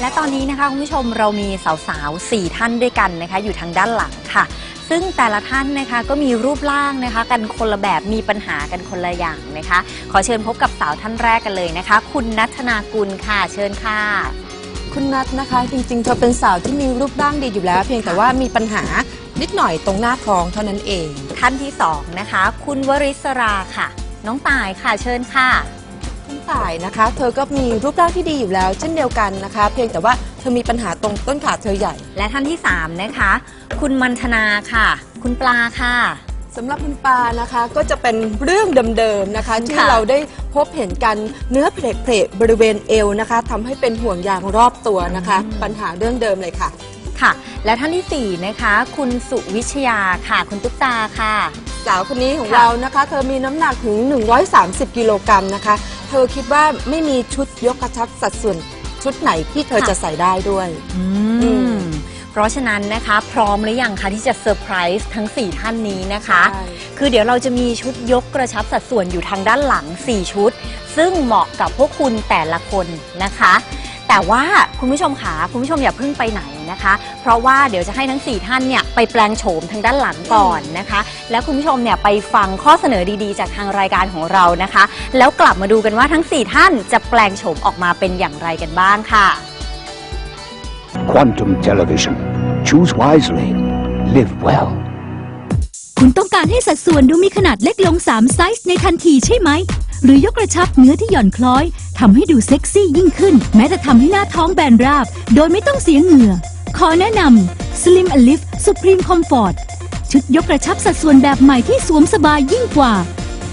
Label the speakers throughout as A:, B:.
A: และตอนนี้นะคะคุณผู้ชมเรามีสาวๆ4ท่านด้วยกันนะคะ อยู่ทางด้านหลังค่ะ ซึ่งแต่ละท่านนะคะก็มีรูปร่างนะคะ กันคนละแบบมีปัญหากันคนละอย่างนะคะ ขอเชิญพบกับสาวท่านแรกกันเลยนะคะ คุณนัทนากุลค่ะ เชิญค่ะ
B: คุณนัทนะคะจริงๆเธอเป็นสาวที่มีรูปร่างดีอยู่แล้ว เพียงแต่ว่ามีปัญหานิดหน่อยตรงหน้าท้องเท่านั้นเอง
A: ท่านที่สองนะคะ คุณวริศราค่ะ น้องตายค่ะเชิญค่ะ
B: คุณต่ายนะคะ เธอก็มีรูปร่างที่ดีอยู่แล้ว เช่นเดียวกันนะคะ เพียงแต่ว่าเธอมีปัญหาตรงต้นขาเธอใหญ่
A: และท่านที่สามนะคะ คุณมันธนาค่ะ คุณปลาค่ะ
B: สำหรับคุณปานะคะก็จะเป็นเรื่องเดิมๆนะคะ ที่
A: ค่ะ
B: เราได้พบเห็นกันเนื้อเพลเพลบริเวณเอวนะคะทำให้เป็นห่วงยางรอบตัวนะคะ ปัญหาเรื่องเดิมเลยค่ะ
A: ค่ะ และท่านที่สี่นะคะ คุณสุวิชยาค่ะ คุณตุ๊กตาค่ะ
B: สาวคนนี้ของ
A: ค่ะ
B: เรานะคะ เธอมีน้ำหนักถึง 130 กิโลกรัมนะคะ เธอคิดว่าไม่มีชุดยกกระชับสัดส่วนชุดไหนที่เธอจะใส่ได้ด้วย
A: อื
B: อื
A: ม
B: ม
A: เพราะฉะนั้นนะคะ พร้อมหรือยังคะที่จะเซอร์ไพรส์ทั้ง 4 ท่านนี้นะคะ
B: ใช่
A: คือเดี๋ยวเราจะมีชุดยกกระชับสัดส่วนอยู่ทางด้านหลัง 4 ชุด ซึ่งเหมาะกับพวกคุณแต่ละคนนะคะ แต่ว่าคุณผู้ชมขาคุณผู้ชมอย่าเพิ่งไปไหนนะคะ เพราะว่าเดี๋ยวจะให้ทั้ง 4 ท่านเนี่ยไปแปลงโฉมทางด้านหลังก่อนนะคะ แล้วคุณผู้ชมเนี่ยไปฟังข้อเสนอดีๆ จากทางรายการของเรานะคะ แล้วกลับมาดูกันว่าทั้ง 4 ท่านจะแปลงโฉมออกมาเป็นอย่างไรกันบ้างค่ะ
C: Quantum Television. Choose wisely. Live well.
D: คุณต้องการให้สัดส่วนดูมีขนาดเล็กลง 3 ไซส์ในทันทีใช่ไหม หรือยกกระชับเนื้อที่หย่อนคล้อย ทำให้ดูเซ็กซี่ยิ่งขึ้น แม้จะทำให้หน้าท้องแบนราบ โดยไม่ต้องเสียเหงื่อ ขอแนะนำ Slim Alive Supreme Comfort ชุดยกกระชับสัดส่วนแบบใหม่ที่สวมสบายยิ่งกว่า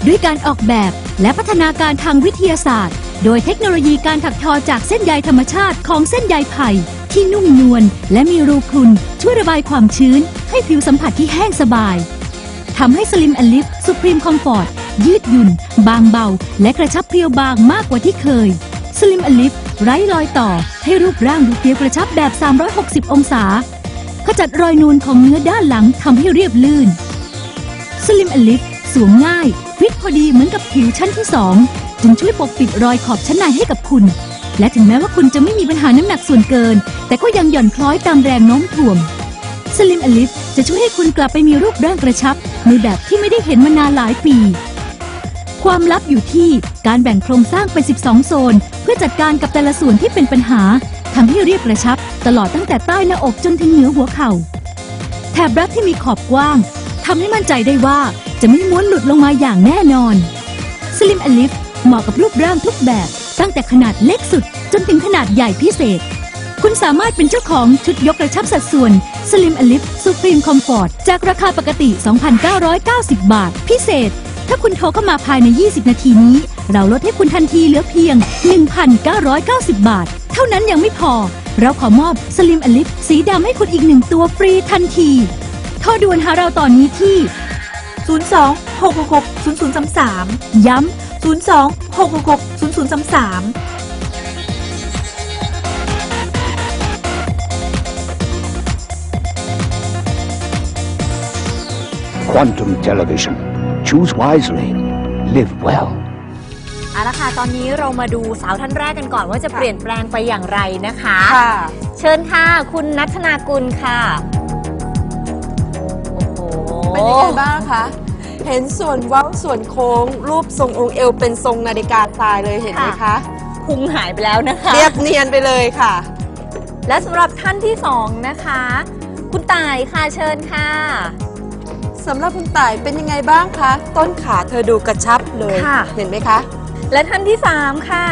D: ด้วยการออกแบบและพัฒนาการทางวิทยาศาสตร์ โดยเทคโนโลยีการถักทอจากเส้นใยธรรมชาติของเส้นใยไผ่ที่นุ่มนวลและมีรูพรุนช่วยระบายความชื้น ให้ผิวสัมผัสที่แห้งสบายทำให้ Slim a Lift Supreme Comfort ยืดหยุ่น บางเบา และกระชับเพรียวบางมากกว่าที่เคย Slim and Lift ไร้รอยต่อ ให้รูปร่างดูเพรียวกระชับแบบ 360 องศา ขจัดรอยนูนของเนื้อด้านหลังทำให้เรียบลื่น Slim and Lift สวมง่าย ฟิตพอดีเหมือนกับผิวชั้นที่ 2 จึงช่วยปกปิดรอยขอบชั้นในให้กับคุณ และถึงแม้ว่าคุณจะไม่มีปัญหาน้ำหนักส่วนเกิน แต่ก็ยังหย่อนคล้อยตามแรงโน้มถ่วงสลิมอลิฟจะช่วยให้คุณกลับไปมีรูปร่างกระชับ ในแบบที่ไม่ได้เห็นมานานหลายปี ความลับอยู่ที่การแบ่งโครงสร้างเป็น 12 โซน เพื่อจัดการกับแต่ละส่วนที่เป็นปัญหาทำให้เรียบกระชับ ตลอดตั้งแต่ใต้หน้าอกจนถึงเหนือหัวเข่า แถบรัดที่มีขอบกว้างทำให้มั่นใจได้ว่าจะไม่ม้วนหลุดลงมาอย่างแน่นอนสลิมอลิฟเหมาะกับรูปร่างทุกแบบ ตั้งแต่ขนาดเล็กสุดจนถึงขนาดใหญ่พิเศษ คุณสามารถเป็นเจ้าของชุดยกกระชับสัดส่วน Slim a l i f Supreme Comfort จากราคาปกติ 2,990 บาท พิเศษ ถ้าคุณโทรเข้ามาภายใน 20 นาทีนี้ เราลดให้คุณทันทีเหลือเพียง 1,990 บาท เท่านั้นยังไม่พอ เราขอมอบ Slim a l i f สีดำให้คุณอีกหนึ่งตัวฟรีทันทีโทรด่วนหาเราตอนนี้ที่
E: 02 666 0033
D: ย้ำ
E: 02 666 0033
C: Quantum Television. Choose wisely. Live well.
A: เอาละค่ะ ตอนนี้เรามาดูสาวท่านแรกกันก่อนว่าจะเปลี่ยนแปลงไปอย่างไรนะคะ
B: ค่ะ
A: เชิญค่ะ คุณนัทนากุลค่ะ โอ้โห
B: เป็นยังไงบ้างคะ เห็นส่วนเว้าส่วนโค้ง รูปทรงองค์เอวเป็นทรงนาฬิกาทรายเลยเห็นไหมคะ
A: พุงหายไปแล้วนะคะ
B: เรียบเนียนไปเลยค่ะ
A: และสำหรับท่านที่สองนะคะ คุณต่ายค่ะเชิญค่ะ
B: สำหรับคุณต่ายเป็นยังไงบ้างคะ ต้นขาเธอดูกระชับเลย
A: ค่ะ
B: เห็นไหมคะ
A: และท่านที่สามค่ะ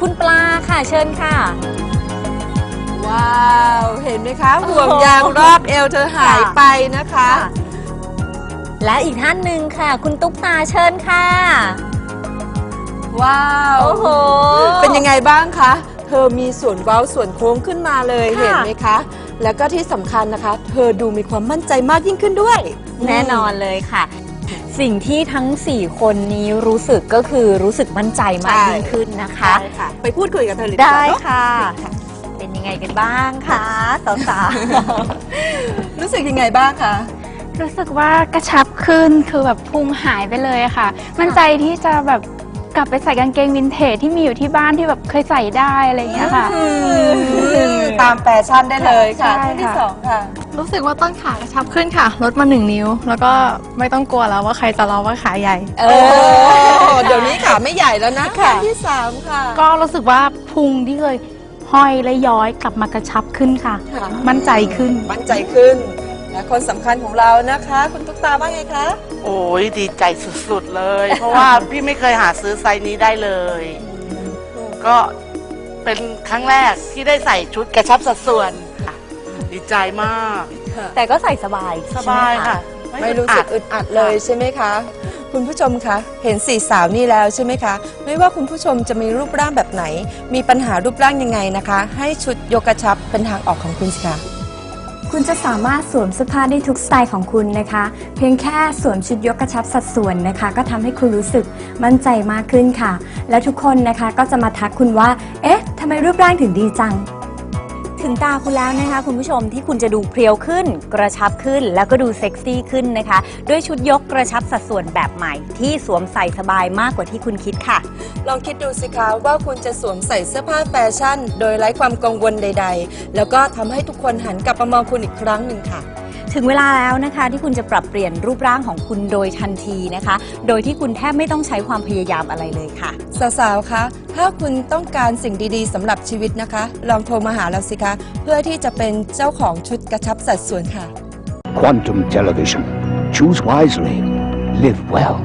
A: คุณปลาค่ะเชิญค่ะ
B: ว้าว เห็นไหมคะ
A: โอ้โห
B: ห่วงยางรอบเอวเธอหายไปนะคะ
A: และอีกท่านหนึ่งค่ะ คุณตุ๊กตาเชิญค่ะ
B: ว้าว
A: โอ้โห
B: เป็นยังไงบ้างคะ เธอมีส่วนเว้าส่วนโค้งขึ้นมาเลย
A: ค่ะ
B: เห็นไหมคะ แล้วก็ที่สำคัญนะคะ เธอดูมีความมั่นใจมากยิ่งขึ้นด้วย
A: แน่นอนเลยค่ะ สิ่งที่ทั้ง 4 คนนี้รู้สึกก็คือรู้สึกมั่นใจมาก
B: ใช่
A: ยิ่งขึ้นนะคะ
B: ใช่ค่ะ ไปพูดคุยกับเธอเลยดีก
A: ได้
B: ว่าเนอะ
A: ค่ะ เป็นยังไงกันบ้างคะสาว
B: รู้สึกยังไงบ้างคะ
F: รู้สึกว่ากระชับขึ้นคือแบบพุงหายไปเลยค่ะ มั่นใจที่จะแบบกลับไปใส่กางเกงวินเทจที่มีอยู่ที่บ้านที่แบบเคยใส่ได้อะไรอย่างเงี้ยค่ะ
B: อืมามแฟชั่นได้เลยค่ะ
F: ใช่
B: ท่านที่
F: ค่ะ
B: สองค่ะ
G: รู้สึกว่าต้นขากระชับขึ้นค่ะ ลดมาหนึ่งนิ้ว แล้วก็ไม่ต้องกลัวแล้วว่าใครจะล้อว่าขาใหญ่
B: เออเดี๋ยวนี้ขาไม่ใหญ่แล้วนะท่านที่สามค่ะ
H: ก็รู้สึกว่าพุงที่เคยห้อยและย้อยกลับมากระชับขึ้นค่ะ
B: ค่ะ
H: มั่นใจขึ้น
B: มั่นใจขึ้นและคนสำคัญของเรานะคะ คุณตุ๊กตาว่าไงคะ
I: โอ้ยดีใจสุดๆเลย เพราะว่าพี่ไม่เคยหาซื้อไซส์นี้ได้เลย ก็ เป็นครั้งแรกที่ได้ใส่ชุดกระชับสัดส่วนค่ะดีใจมาก
A: แต่ก็ใส่สบาย
I: สบาย
A: ใช่ไหม
I: ค่ะ
B: ไม่รู้สึกอึดอัดเลยใช่ไหมคะ คุณผู้ชมคะ เห็นสี่สาวนี่แล้วใช่ไหมคะ ไม่ว่าคุณผู้ชมจะมีรูปร่างแบบไหน มีปัญหารูปร่างยังไงนะคะ ให้ชุดยกกระชับเป็นทางออกของคุณสิคะ
J: คุณจะสามารถสวมเสื้อผ้าได้ทุกสไตล์ของคุณนะคะ เพียงแค่สวมชุดยกกระชับสัดส่วนนะคะ ก็ทำให้คุณรู้สึกมั่นใจมากขึ้นค่ะ และทุกคนนะคะก็จะมาทักคุณว่า เอ๊ะทำไมรูปร่างถึงดีจัง
A: ถึงตาคุณแล้วนะคะ คุณผู้ชมที่คุณจะดูเพรียวขึ้น กระชับขึ้น แล้วก็ดูเซ็กซี่ขึ้นนะคะ ด้วยชุดยกกระชับสัดส่วนแบบใหม่ ที่สวมใส่สบายมากกว่าที่คุณคิดค่ะ
B: ลองคิดดูสิคะว่าคุณจะสวมใส่เสื้อผ้าแฟชั่น โดยไร้ความกังวลใด ๆ แล้วก็ทำให้ทุกคนหันกลับมามองคุณอีกครั้งหนึ่งค่ะ
A: ถึงเวลาแล้วนะคะที่คุณจะปรับเปลี่ยนรูปร่างของคุณโดยทันทีนะคะ โดยที่คุณแทบไม่ต้องใช้ความพยายามอะไรเลยค่ะ
B: สาวๆ คะ ถ้าคุณต้องการสิ่งดีๆสำหรับชีวิตนะคะ ลองโทรมาหาเราสิคะ เพื่อที่จะเป็นเจ้าของชุดกระชับสัดส่วนค่ะ
C: Quantum television. Choose wisely. Live well.